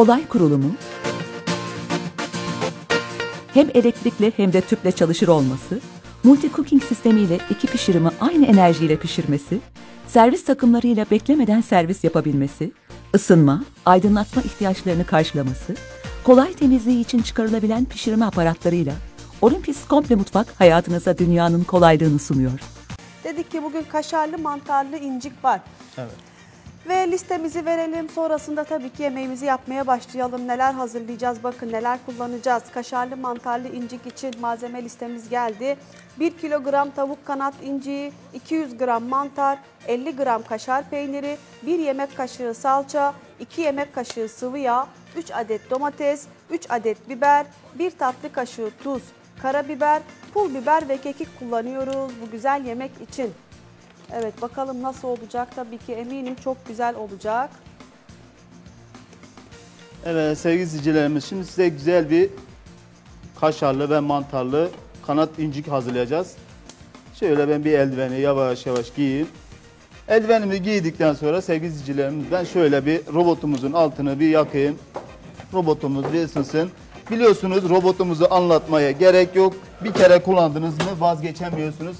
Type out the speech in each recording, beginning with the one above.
kolay kurulumu, hem elektrikli hem de tüple çalışır olması, multi cooking sistemiyle iki pişirimi aynı enerjiyle pişirmesi, servis takımlarıyla beklemeden servis yapabilmesi, ısınma, aydınlatma ihtiyaçlarını karşılaması, kolay temizliği için çıkarılabilen pişirme aparatlarıyla Olympus Komple Mutfak hayatınıza dünyanın kolaylığını sunuyor. Dedik ki bugün kaşarlı mantarlı incik var. Evet. Ve listemizi verelim. Sonrasında tabii ki yemeğimizi yapmaya başlayalım. Neler hazırlayacağız, bakın neler kullanacağız. Kaşarlı mantarlı incik için malzeme listemiz geldi. 1 kilogram tavuk kanat inciği, 200 gram mantar, 50 gram kaşar peyniri, 1 yemek kaşığı salça, 2 yemek kaşığı sıvı yağ, 3 adet domates, 3 adet biber, 1 tatlı kaşığı tuz, karabiber, pul biber ve kekik kullanıyoruz bu güzel yemek için. Evet bakalım nasıl olacak tabii ki eminim çok güzel olacak. Evet sevgili izleyicilerimiz şimdi size güzel bir kaşarlı ve mantarlı kanat incik hazırlayacağız. Şöyle ben bir eldiveni yavaş yavaş giyeyim. Eldivenimi giydikten sonra sevgili izleyicilerimiz ben şöyle bir robotumuzun altını bir yakayım. Robotumuz bir ısınsın. Biliyorsunuz robotumuzu anlatmaya gerek yok. Bir kere kullandınız mı vazgeçemiyorsunuz.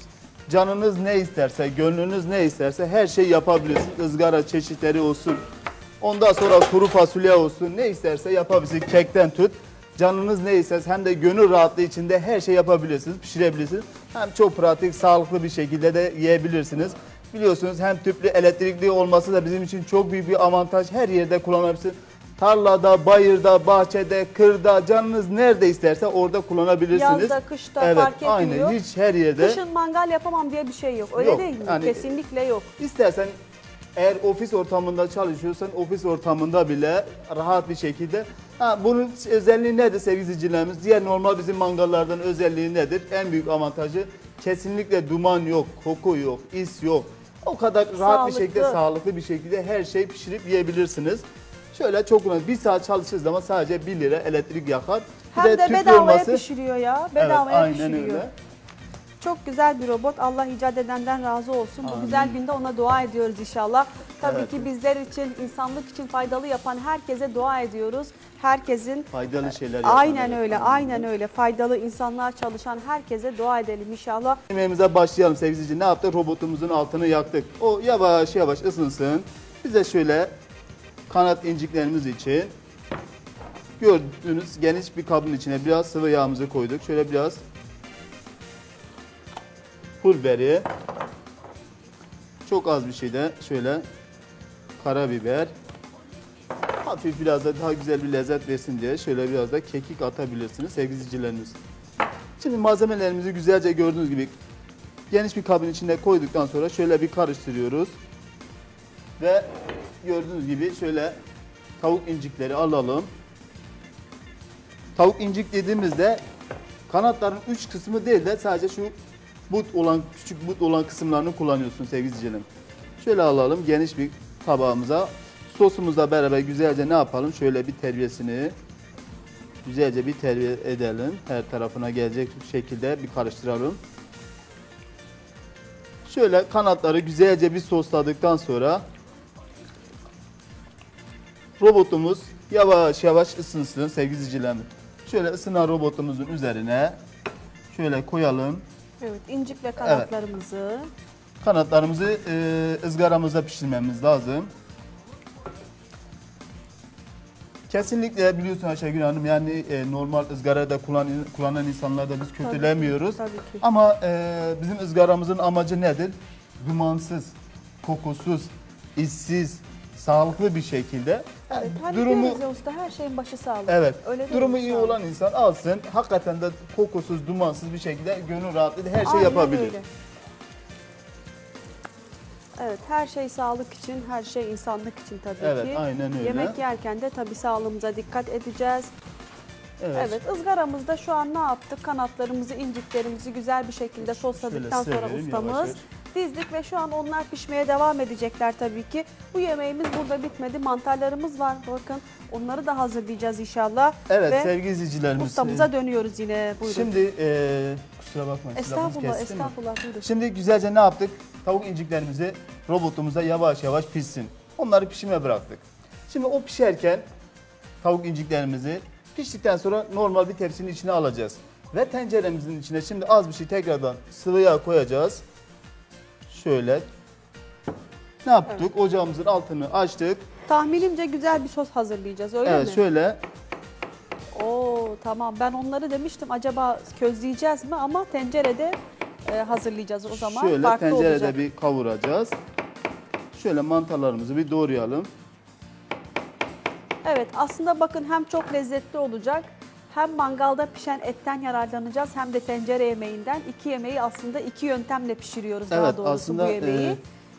Canınız ne isterse, gönlünüz ne isterse her şey yapabilirsiniz. Izgara çeşitleri olsun. Ondan sonra kuru fasulye olsun ne isterse yapabilirsiniz. Kekten tut. Canınız ne isterse hem de gönül rahatlığı içinde her şey yapabilirsiniz, pişirebilirsiniz. Hem çok pratik, sağlıklı bir şekilde de yiyebilirsiniz. Biliyorsunuz hem tüplü elektrikli olması da bizim için çok büyük bir avantaj. Her yerde kullanabilirsiniz. Tarlada, bayırda, bahçede, kırda, canınız nerede isterse orada kullanabilirsiniz. Yazda, kışta evet, fark etmiyor. Aynen hiç her yerde. Kışın mangal yapamam diye bir şey yok. Öyle Yok, değil mi? yani- Kesinlikle yok. İstersen eğer ofis ortamında çalışıyorsan ofis ortamında bile rahat bir şekilde ha, bunun özelliği nedir sevgili izleyicilerimiz? Diğer normal bizim mangallardan özelliği nedir? En büyük avantajı kesinlikle duman yok, koku yok, is yok. O kadar rahat Sağlıklı. bir şekilde, sağlıklı bir şekilde her şeyi pişirip yiyebilirsiniz. Şöyle çok kullanın. Bir saat çalıştığı zaman sadece 1 lira elektrik yakar. Bir Hem de tüplü bedavaya olması- pişiriyor ya. Evet, Bedavaya aynen pişiriyor. öyle. Çok güzel bir robot. Allah icat edenden razı olsun. Bu Amin. güzel günde ona dua ediyoruz inşallah. Tabii Evet. ki bizler için, insanlık için faydalı yapan herkese dua ediyoruz. Herkesin Faydalı şeyler yapan, Aynen evet. öyle, aynen öyle. Faydalı insanlığa çalışan herkese dua edelim inşallah. Yemeğimize başlayalım sevgili izleyiciler. Ne yaptık? Robotumuzun altını yaktık. O yavaş yavaş ısınsın. Bize şöyle kanat inciklerimiz için gördüğünüz geniş bir kabın içine biraz sıvı yağımızı koyduk. Şöyle biraz pul biberi. Çok az bir şey de şöyle karabiber. Hafif biraz da daha güzel bir lezzet versin diye şöyle biraz da kekik atabilirsiniz sevgili. Şimdi malzemelerimizi güzelce gördüğünüz gibi geniş bir kabın içinde koyduktan sonra şöyle bir karıştırıyoruz. Ve gördüğünüz gibi şöyle tavuk incikleri alalım. Tavuk incik dediğimizde kanatların üç kısmı değil de sadece şu but olan küçük but olan kısımlarını kullanıyorsun sevgili. Şöyle alalım geniş bir tabağımıza. Sosumuzla beraber güzelce ne yapalım? Şöyle bir terbiyesini güzelce bir terbiye edelim. Her tarafına gelecek şekilde bir karıştıralım. Şöyle kanatları güzelce bir sosladıktan sonra robotumuz yavaş yavaş ısınsın sevgili izleyicilerimiz. Şöyle ısınan robotumuzun üzerine şöyle koyalım. Evet, incik ve kanatlarımızı. Kanatlarımızı e, ızgaramızda pişirmemiz lazım. Kesinlikle biliyorsun Ayşegül Hanım yani e, normal ızgarada kullanan, kullanan insanları da biz kötülemiyoruz. Tabii ki. Ama e, bizim ızgaramızın amacı nedir? Dumansız, kokusuz, işsiz, sağlıklı bir şekilde. Evet, hani durumu diyoruz ya usta her şeyin başı sağlık. Evet. Öyle durumu iyi usta? olan insan alsın. Hakikaten de kokusuz, dumansız bir şekilde gönül rahatlığıyla her şey Aynen yapabilir. öyle. Evet, her şey sağlık için, her şey insanlık için tabii Evet, ki. aynen öyle. Yemek yerken de tabii sağlığımıza dikkat edeceğiz. Evet. Evet, ızgaramızda şu an ne yaptık? Kanatlarımızı, inciklerimizi güzel bir şekilde sosladıktan sonra ustamız yavaş yavaş. Dizdik ve şu an onlar pişmeye devam edecekler tabii ki. Bu yemeğimiz burada bitmedi. Mantarlarımız var. Bakın onları da hazırlayacağız inşallah. Evet ve sevgili izleyicilerimiz. ustamıza dönüyoruz yine. Buyurun. Şimdi e, kusura bakmayın. estağfurullah, estağfurullah. Buyurun. Şimdi güzelce ne yaptık? Tavuk inciklerimizi robotumuza yavaş yavaş pişsin. Onları pişime bıraktık. Şimdi o pişerken tavuk inciklerimizi piştikten sonra normal bir tepsinin içine alacağız. Ve tenceremizin içine şimdi az bir şey tekrardan sıvı yağ koyacağız. Şöyle. Ne yaptık? Ocağımızın altını açtık. Tahminimce güzel bir sos hazırlayacağız öyle evet mi? şöyle Oo tamam ben onları demiştim acaba közleyeceğiz mi ama tencerede e, hazırlayacağız o zaman. şöyle Farklı tencerede olacak. bir kavuracağız. Şöyle mantarlarımızı bir doğrayalım. Evet aslında bakın hem çok lezzetli olacak hem mangalda pişen etten yararlanacağız hem de tencere yemeğinden. iki yemeği aslında iki yöntemle pişiriyoruz daha Evet, doğrusu aslında, bu yemeği.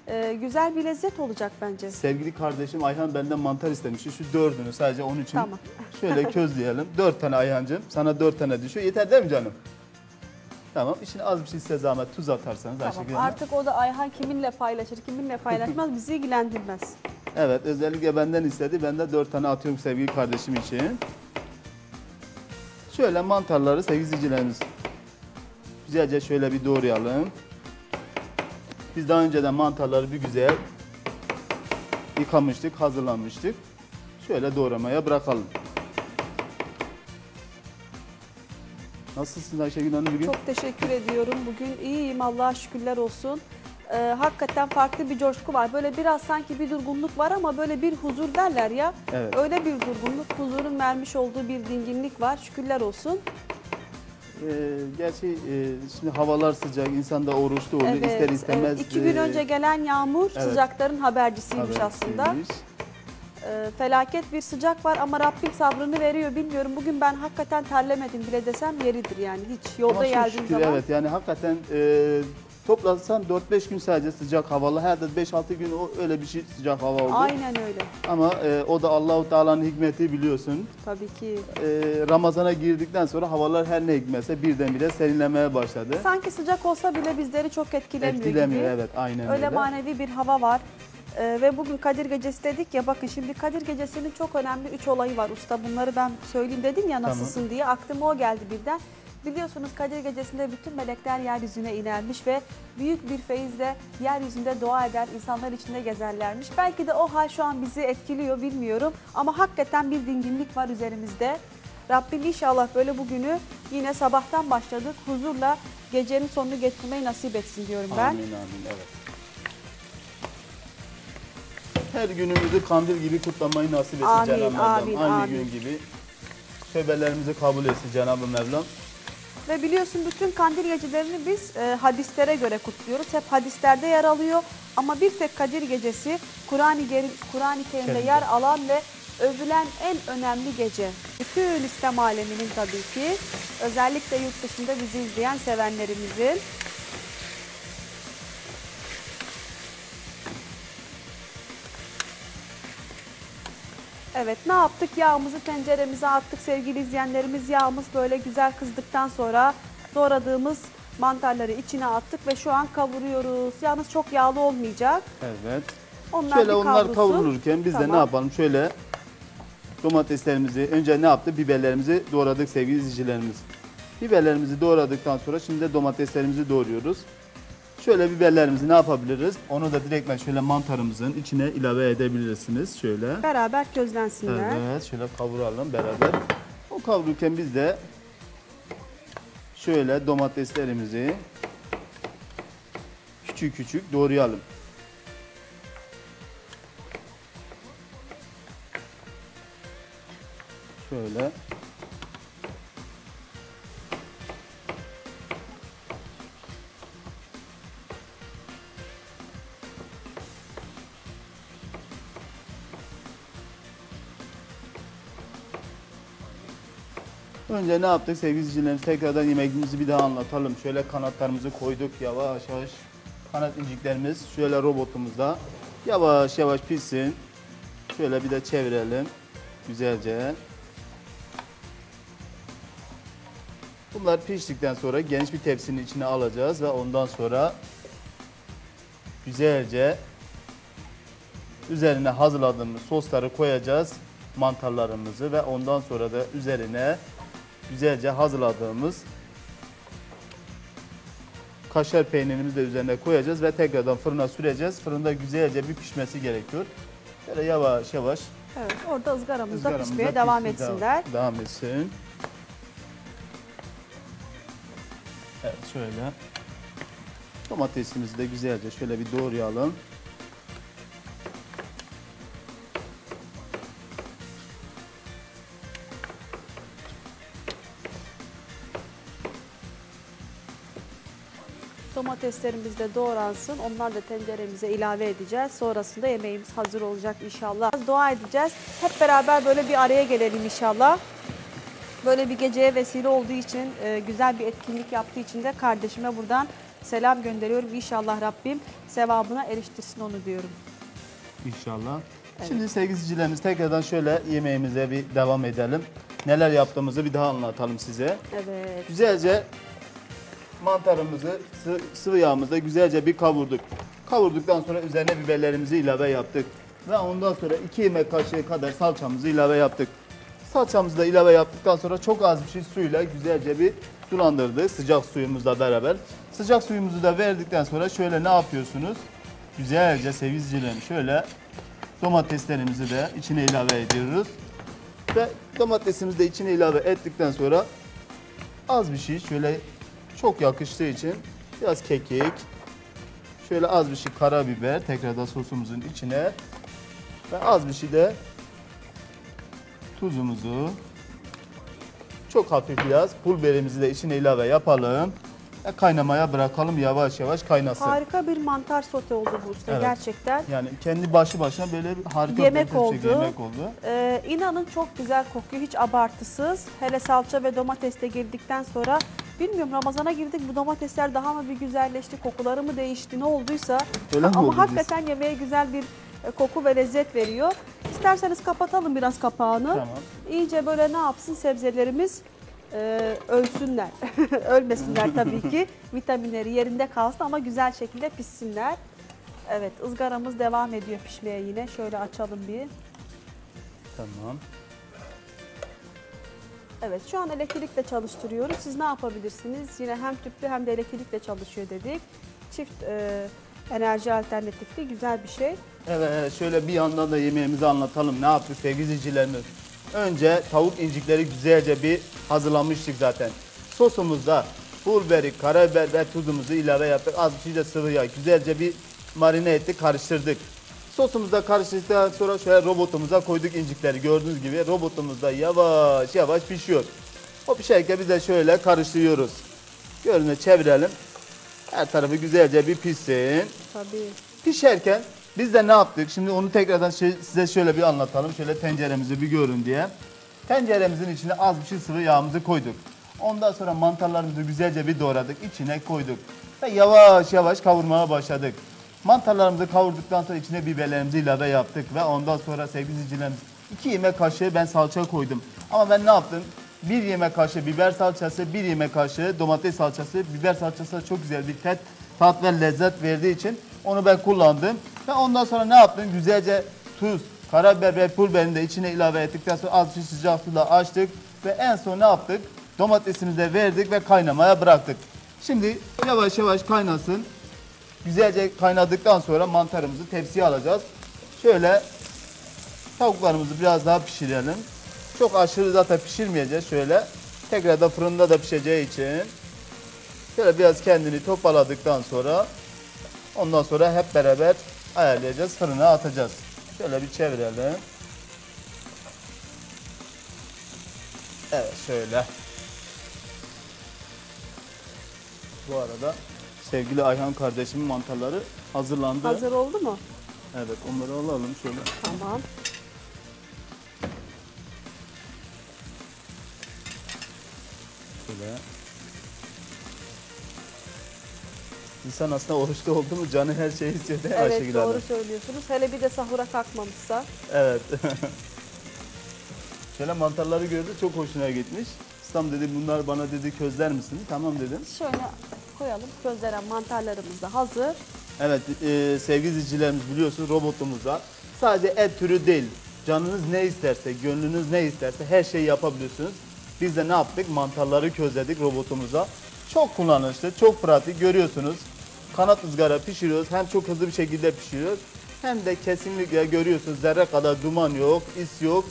Ee, güzel bir lezzet olacak bence. Sevgili kardeşim Ayhan benden mantar istemişti. Şu dördünü sadece onun için Tamam. şöyle közleyelim. Dört tane Ayhancığım. Sana dört tane düşüyor. Yeter değil mi canım? Tamam. İçine az bir şey size zahmet tuz atarsanız Tamam. Artık o da Ayhan kiminle paylaşır, kiminle paylaşmaz bizi ilgilendirmez. Evet özellikle benden istedi. Ben de dört tane atıyorum sevgili kardeşim için. Şöyle mantarları sevgili güzelce şöyle bir doğrayalım. Biz daha önceden mantarları bir güzel yıkamıştık, hazırlanmıştık. Şöyle doğramaya bırakalım. Nasılsınız Ayşegül Hanım bugün? Çok teşekkür ediyorum. Bugün iyiyim Allah'a şükürler olsun. Ee, hakikaten farklı bir coşku var. Böyle biraz sanki bir durgunluk var ama böyle bir huzur derler ya. Evet. Öyle bir durgunluk, huzurun vermiş olduğu bir dinginlik var. Şükürler olsun. Ee, gerçi e, şimdi havalar sıcak, insan da oruçlu oluyor. İster istemez. evet. İki gün e, önce gelen yağmur evet. sıcakların habercisiymiş aslında. habercisiymiş. Ee, felaket bir sıcak var ama Rabbim sabrını veriyor bilmiyorum. Bugün ben hakikaten terlemedim bile desem yeridir yani. Hiç yolda geldiğim şükür zaman. evet yani hakikaten e, toplasan 4-5 gün sadece sıcak havalı. Her de 5-6 gün o öyle bir şey sıcak hava oldu. Aynen öyle. Ama e, o da Allahu Teala'nın hikmeti biliyorsun. Tabii ki. E, Ramazana girdikten sonra havalar her ne hikmetse birdenbire serinlemeye başladı. Sanki sıcak olsa bile bizleri çok etkilemiyor, Etkilemiyor gibi. evet aynen Öyle öyle. manevi bir hava var. Ee, ve bugün Kadir Gecesi dedik ya bakın şimdi Kadir Gecesi'nin çok önemli üç olayı var usta. Bunları ben söyleyeyim dedim ya nasılsın diye aklıma o geldi birden. Biliyorsunuz Kadir Gecesi'nde bütün melekler yeryüzüne inermiş ve büyük bir feyizle yeryüzünde dua eder, insanlar içinde gezerlermiş. Belki de o hal şu an bizi etkiliyor bilmiyorum ama hakikaten bir dinginlik var üzerimizde. Rabbim inşallah böyle bugünü yine sabahtan başladık huzurla gecenin sonunu getirmeyi nasip etsin diyorum ben. Amin amin evet. Her günümüzü kandil gibi kutlamayı nasip etsin Cenab-ı Mevlam. amin, Aynı amin. gün gibi. Tövbelerimizi kabul etsin Cenab-ı Mevlam. Ve biliyorsun bütün kandil gecelerini biz e, hadislere göre kutluyoruz. Hep hadislerde yer alıyor. Ama bir tek Kadir Gecesi Kur'an-ı Kerim- Kerim'de. yer alan ve övülen en önemli gece. Bütün İslam aleminin tabii ki özellikle yurt dışında bizi izleyen sevenlerimizin. Evet ne yaptık? Yağımızı tenceremize attık sevgili izleyenlerimiz. Yağımız böyle güzel kızdıktan sonra doğradığımız mantarları içine attık ve şu an kavuruyoruz. Yalnız çok yağlı olmayacak. Evet. Onlar Şöyle onlar kavrulurken biz de Tamam. ne yapalım? Şöyle domateslerimizi önce ne yaptık? Biberlerimizi doğradık sevgili izleyicilerimiz. Biberlerimizi doğradıktan sonra şimdi de domateslerimizi doğruyoruz. Şöyle biberlerimizi ne yapabiliriz? Onu da direktmen şöyle mantarımızın içine ilave edebilirsiniz. Şöyle. Beraber közlensinler. Evet, şöyle kavuralım beraber. O kavururken biz de şöyle domateslerimizi küçük küçük doğrayalım. Şöyle. Önce ne yaptık sevgili izleyicilerimiz? Tekrardan yemeğimizi bir daha anlatalım. Şöyle kanatlarımızı koyduk yavaş yavaş. Kanat inciklerimiz şöyle robotumuzda yavaş yavaş pişsin. Şöyle bir de çevirelim güzelce. Bunlar piştikten sonra geniş bir tepsinin içine alacağız ve ondan sonra güzelce üzerine hazırladığımız sosları koyacağız. Mantarlarımızı ve ondan sonra da üzerine güzelce hazırladığımız kaşar peynirimizi de üzerine koyacağız ve tekrardan fırına süreceğiz. Fırında güzelce bir pişmesi gerekiyor. Böyle yavaş yavaş Evet, orada ızgaramızda Izgaramızda pişmeye devam pişsin, etsinler. Devam, devam etsin. Evet şöyle. Domatesimizi de güzelce şöyle bir doğrayalım. Domateslerimiz de doğransın. Onlar da tenceremize ilave edeceğiz. Sonrasında yemeğimiz hazır olacak inşallah. Dua edeceğiz. Hep beraber böyle bir araya gelelim inşallah. Böyle bir geceye vesile olduğu için, e, güzel bir etkinlik yaptığı için de kardeşime buradan selam gönderiyorum. İnşallah Rabbim sevabına eriştirsin onu diyorum. İnşallah. Evet. Şimdi sevgili izleyicilerimiz tekrardan şöyle yemeğimize bir devam edelim. Neler yaptığımızı bir daha anlatalım size. Evet. Güzelce mantarımızı sı- sıvı yağımızda güzelce bir kavurduk. Kavurduktan sonra üzerine biberlerimizi ilave yaptık. Ve ondan sonra 2 yemek kaşığı kadar salçamızı ilave yaptık. Salçamızı da ilave yaptıktan sonra çok az bir şey suyla güzelce bir sulandırdık sıcak suyumuzla beraber. Sıcak suyumuzu da verdikten sonra şöyle ne yapıyorsunuz? Güzelce sevgili izleyicilerim şöyle domateslerimizi de içine ilave ediyoruz. Ve domatesimizi de içine ilave ettikten sonra az bir şey şöyle çok yakıştığı için biraz kekik, şöyle az bir şey karabiber tekrardan sosumuzun içine ve az bir şey de tuzumuzu çok hafif biraz pul biberimizi de içine ilave yapalım ve kaynamaya bırakalım yavaş yavaş kaynasın. Harika bir mantar sote oldu bu usta Evet. gerçekten. Yani kendi başı başına böyle bir harika Yemek bir oldu. yemek oldu. Ee, inanın çok güzel kokuyor, hiç abartısız. Hele salça ve domates de girdikten sonra bilmiyorum Ramazan'a girdik bu domatesler daha mı bir güzelleşti, kokuları mı değişti, ne olduysa. Öyle mi Ama oldu hakikaten yemeğe güzel bir e, koku ve lezzet veriyor. İsterseniz kapatalım biraz kapağını. Tamam. İyice böyle ne yapsın sebzelerimiz e, ölsünler. Ölmesinler tabii ki. Vitaminleri yerinde kalsın ama güzel şekilde pişsinler. Evet ızgaramız devam ediyor pişmeye yine. Şöyle açalım bir. Tamam. Evet şu an elektrikle çalıştırıyoruz. Siz ne yapabilirsiniz? Yine hem tüplü hem de elektrikle çalışıyor dedik. Çift e, enerji alternatifli güzel bir şey. Evet şöyle bir yandan da yemeğimizi anlatalım. Ne yaptık sevgili izleyicilerimiz? Önce tavuk incikleri güzelce bir hazırlamıştık zaten. Sosumuzda pul biberi, karabiber ve tuzumuzu ilave yaptık. Az bir şey de sıvı yağ. Güzelce bir marine ettik, karıştırdık. Sosumuzda karıştırdıktan sonra şöyle robotumuza koyduk incikleri. Gördüğünüz gibi robotumuzda yavaş yavaş pişiyor. O pişerken biz de şöyle karıştırıyoruz. Görünü çevirelim. Her tarafı güzelce bir pişsin. Tabii. Pişerken biz de ne yaptık? Şimdi onu tekrardan size şöyle bir anlatalım. Şöyle tenceremizi bir görün diye. Tenceremizin içine az bir şey sıvı yağımızı koyduk. Ondan sonra mantarlarımızı güzelce bir doğradık. içine koyduk. Ve yavaş yavaş kavurmaya başladık. Mantarlarımızı kavurduktan sonra içine biberlerimizi ilave yaptık. Ve ondan sonra sevgili izleyicilerimiz 2 yemek kaşığı ben salça koydum. Ama ben ne yaptım? 1 yemek kaşığı biber salçası, 1 yemek kaşığı domates salçası. Biber salçası çok güzel bir tat, tat ve lezzet verdiği için onu ben kullandım. Ve ondan sonra ne yaptım? Güzelce tuz, karabiber ve pul de içine ilave ettikten sonra az bir sıcak suda açtık. Ve en son ne yaptık? Domatesimizi de verdik ve kaynamaya bıraktık. Şimdi yavaş yavaş kaynasın. Güzelce kaynadıktan sonra mantarımızı tepsiye alacağız. Şöyle tavuklarımızı biraz daha pişirelim. Çok aşırı zaten pişirmeyeceğiz şöyle. Tekrar da fırında da pişeceği için. Şöyle biraz kendini toparladıktan sonra ondan sonra hep beraber ayarlayacağız. Fırına atacağız. Şöyle bir çevirelim. Evet şöyle. Bu arada sevgili Ayhan kardeşimin mantarları hazırlandı. Hazır oldu mu? Evet onları alalım şöyle. Tamam. Şöyle. İnsan aslında oruçta oldu mu canı her şeyi istiyor değil mi Evet Ayşegül doğru Hanım? söylüyorsunuz. Hele bir de sahura kalkmamışsa. Evet. Şöyle mantarları gördü çok hoşuna gitmiş. İslam dedi bunlar bana dedi közler misin? Tamam dedim. Şöyle koyalım. Közlenen mantarlarımız da hazır. Evet e, sevgili izleyicilerimiz biliyorsunuz robotumuzda sadece et türü değil. Canınız ne isterse, gönlünüz ne isterse her şeyi yapabiliyorsunuz. Biz de ne yaptık? Mantarları közledik robotumuza. Çok kullanışlı, çok pratik görüyorsunuz. Kanat ızgara pişiriyoruz. Hem çok hızlı bir şekilde pişiriyoruz. hem de kesinlikle görüyorsunuz zerre kadar duman yok, is yok.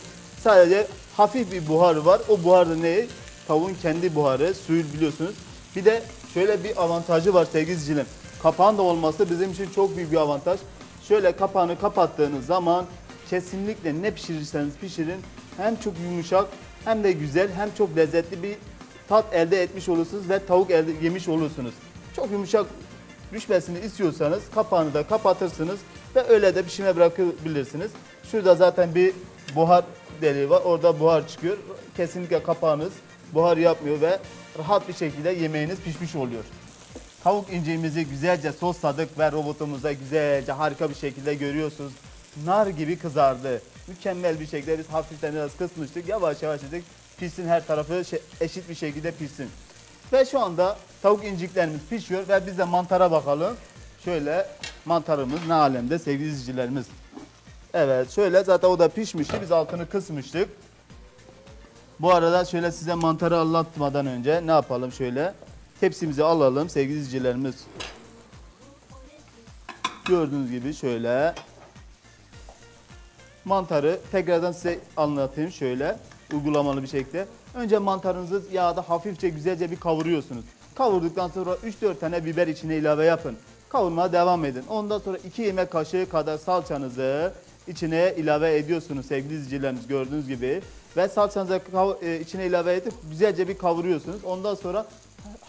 Sadece hafif bir buhar var. O buhar da ne? Tavuğun kendi buharı, suyu biliyorsunuz. Bir de şöyle bir avantajı var sevgili izleyicilerim. Kapağın da olması bizim için çok büyük bir avantaj. Şöyle kapağını kapattığınız zaman kesinlikle ne pişirirseniz pişirin hem çok yumuşak hem de güzel hem çok lezzetli bir tat elde etmiş olursunuz ve tavuk elde yemiş olursunuz. Çok yumuşak düşmesini istiyorsanız kapağını da kapatırsınız ve öyle de pişime bırakabilirsiniz. Şurada zaten bir buhar deliği var. Orada buhar çıkıyor. Kesinlikle kapağınız buhar yapmıyor ve rahat bir şekilde yemeğiniz pişmiş oluyor. Tavuk inciğimizi güzelce sosladık ve robotumuzda güzelce harika bir şekilde görüyorsunuz. Nar gibi kızardı. Mükemmel bir şekilde biz hafiften biraz kısmıştık. Yavaş yavaş dedik pişsin her tarafı eşit bir şekilde pişsin. Ve şu anda tavuk inciklerimiz pişiyor ve biz de mantara bakalım. Şöyle mantarımız ne alemde sevgili izleyicilerimiz. Evet şöyle zaten o da pişmişti. Biz altını kısmıştık. Bu arada şöyle size mantarı anlatmadan önce ne yapalım şöyle. Tepsimizi alalım sevgili izleyicilerimiz. Gördüğünüz gibi şöyle. Mantarı tekrardan size anlatayım şöyle uygulamalı bir şekilde. Önce mantarınızı yağda hafifçe güzelce bir kavuruyorsunuz. Kavurduktan sonra 3-4 tane biber içine ilave yapın. Kavurmaya devam edin. Ondan sonra 2 yemek kaşığı kadar salçanızı içine ilave ediyorsunuz sevgili izleyicilerimiz gördüğünüz gibi. Ve salçanızı e, içine ilave edip güzelce bir kavuruyorsunuz. Ondan sonra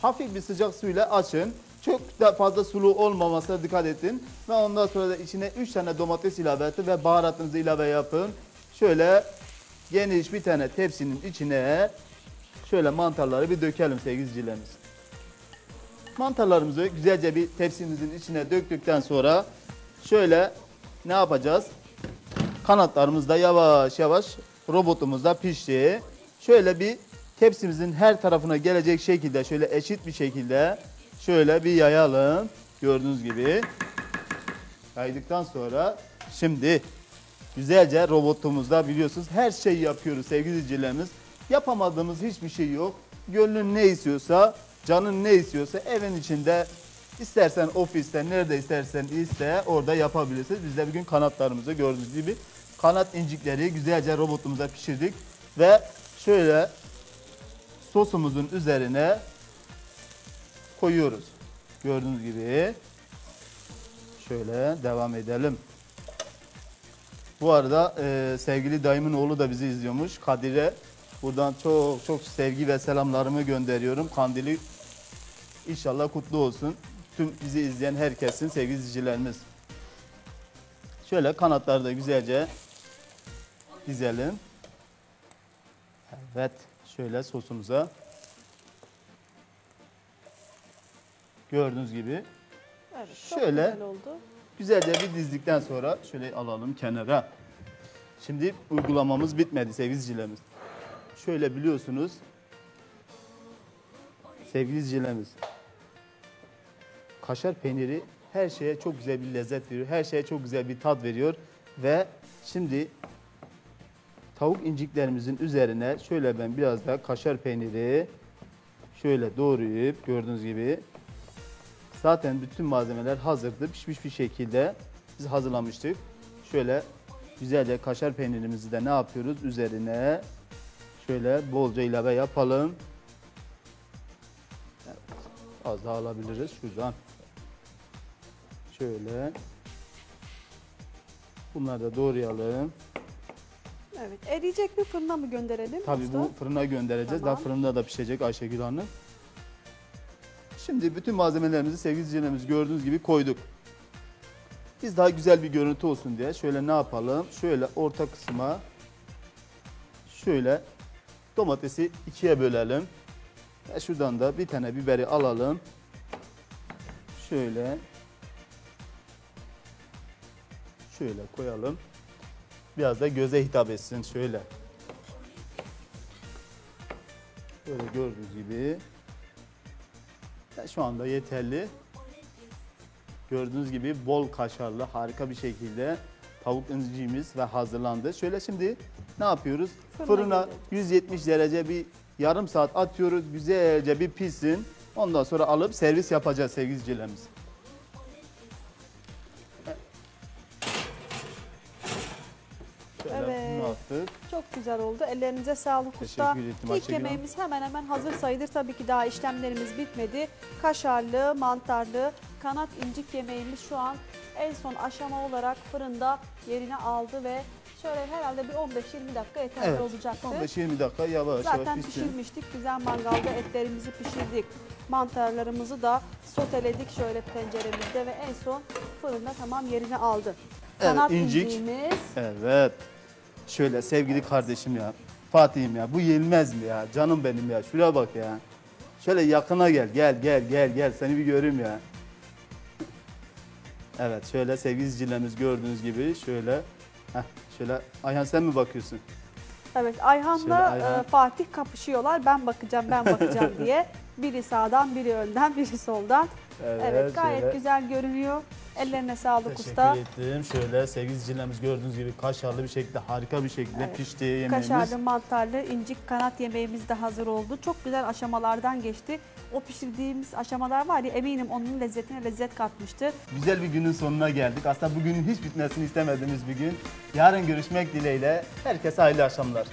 hafif bir sıcak suyla açın. Çok da fazla sulu olmamasına dikkat edin. Ve ondan sonra da içine 3 tane domates ilave edin ve baharatınızı ilave yapın. Şöyle geniş bir tane tepsinin içine şöyle mantarları bir dökelim sevgili izleyicilerimiz. Mantarlarımızı güzelce bir tepsimizin içine döktükten sonra şöyle ne yapacağız? Kanatlarımız da yavaş yavaş robotumuzda pişti. Şöyle bir tepsimizin her tarafına gelecek şekilde şöyle eşit bir şekilde şöyle bir yayalım. Gördüğünüz gibi. Yaydıktan sonra şimdi güzelce robotumuzda biliyorsunuz her şeyi yapıyoruz sevgili izleyicilerimiz. Yapamadığımız hiçbir şey yok. Gönlün ne istiyorsa, canın ne istiyorsa evin içinde istersen ofiste nerede istersen iste orada yapabilirsiniz. Biz de bugün kanatlarımızı gördüğünüz gibi kanat incikleri güzelce robotumuza pişirdik ve şöyle sosumuzun üzerine koyuyoruz. Gördüğünüz gibi şöyle devam edelim. Bu arada e, sevgili dayımın oğlu da bizi izliyormuş. Kadir'e buradan çok çok sevgi ve selamlarımı gönderiyorum. Kandili inşallah kutlu olsun. Tüm bizi izleyen herkesin sevgili izleyicilerimiz. Şöyle kanatları da güzelce dizelim. Evet, şöyle sosumuza. Gördüğünüz gibi Evet, çok Şöyle. güzel oldu. Güzelce bir dizdikten sonra şöyle alalım kenara. Şimdi uygulamamız bitmedi sevgili izleyicilerimiz. Şöyle biliyorsunuz sevgili izleyicilerimiz kaşar peyniri her şeye çok güzel bir lezzet veriyor. Her şeye çok güzel bir tat veriyor. Ve şimdi tavuk inciklerimizin üzerine şöyle ben biraz da kaşar peyniri şöyle doğrayıp gördüğünüz gibi Zaten bütün malzemeler hazırdı. Pişmiş bir şekilde biz hazırlamıştık. Şöyle güzelce kaşar peynirimizi de ne yapıyoruz? Üzerine şöyle bolca ilave yapalım. Az daha alabiliriz şuradan. Şöyle. Bunları da doğrayalım. Evet. Eriyecek mi fırına mı gönderelim? Tabii usta? bu fırına göndereceğiz. Daha Tamam. fırında da pişecek Ayşegül Hanım. Şimdi bütün malzemelerimizi sevgili izleyicilerimiz gördüğünüz gibi koyduk. Biz daha güzel bir görüntü olsun diye şöyle ne yapalım? Şöyle orta kısma şöyle domatesi ikiye bölelim. Ve şuradan da bir tane biberi alalım. Şöyle şöyle koyalım. Biraz da göze hitap etsin şöyle. Böyle gördüğünüz gibi. Ve şu anda yeterli. Gördüğünüz gibi bol kaşarlı harika bir şekilde tavuk incimiz ve hazırlandı. Şöyle şimdi ne yapıyoruz? Fırına Fırına göndereceğiz. 170 derece bir yarım saat atıyoruz. Güzelce bir pişsin. Ondan sonra alıp servis yapacağız sevgili izleyicilerimiz. Baktık. Çok güzel oldu. Ellerinize sağlık usta. Teşekkür ettim İlk Ayşegül Hanım. yemeğimiz hemen hemen hazır sayılır. Tabii ki daha işlemlerimiz bitmedi. Kaşarlı, mantarlı, kanat incik yemeğimiz şu an en son aşama olarak fırında yerini aldı ve şöyle herhalde bir 15-20 dakika yeterli Evet. olacaktır. 15-20 dakika yavaş Zaten yavaş pişsin. pişirmiştik. Güzel mangalda etlerimizi pişirdik. Mantarlarımızı da soteledik şöyle tenceremizde ve en son fırında tamam yerini aldı. Evet, Kanat incik. inciğimiz Evet. Şöyle sevgili kardeşim ya. Fatih'im ya bu yenmez mi ya? Canım benim ya. Şuraya bak ya. Şöyle yakına gel. Gel gel gel gel. Seni bir göreyim ya. Evet şöyle sevgili izleyicilerimiz gördüğünüz gibi şöyle. Heh, şöyle Ayhan sen mi bakıyorsun? Evet Ayhan'la Ayhan. e, Fatih kapışıyorlar. Ben bakacağım, ben bakacağım diye. Biri sağdan, biri önden, biri soldan. Evet, gayet şöyle. güzel görünüyor. Ellerine sağlık Teşekkür usta. ettim. Şöyle sevgili izleyicilerimiz gördüğünüz gibi kaşarlı bir şekilde harika bir şekilde Evet. pişti yemeğimiz. Kaşarlı, mantarlı, incik kanat yemeğimiz de hazır oldu. Çok güzel aşamalardan geçti. O pişirdiğimiz aşamalar var ya eminim onun lezzetine lezzet katmıştır. Güzel bir günün sonuna geldik. Aslında bugünün hiç bitmesini istemediğimiz bir gün. Yarın görüşmek dileğiyle. Herkese hayırlı akşamlar.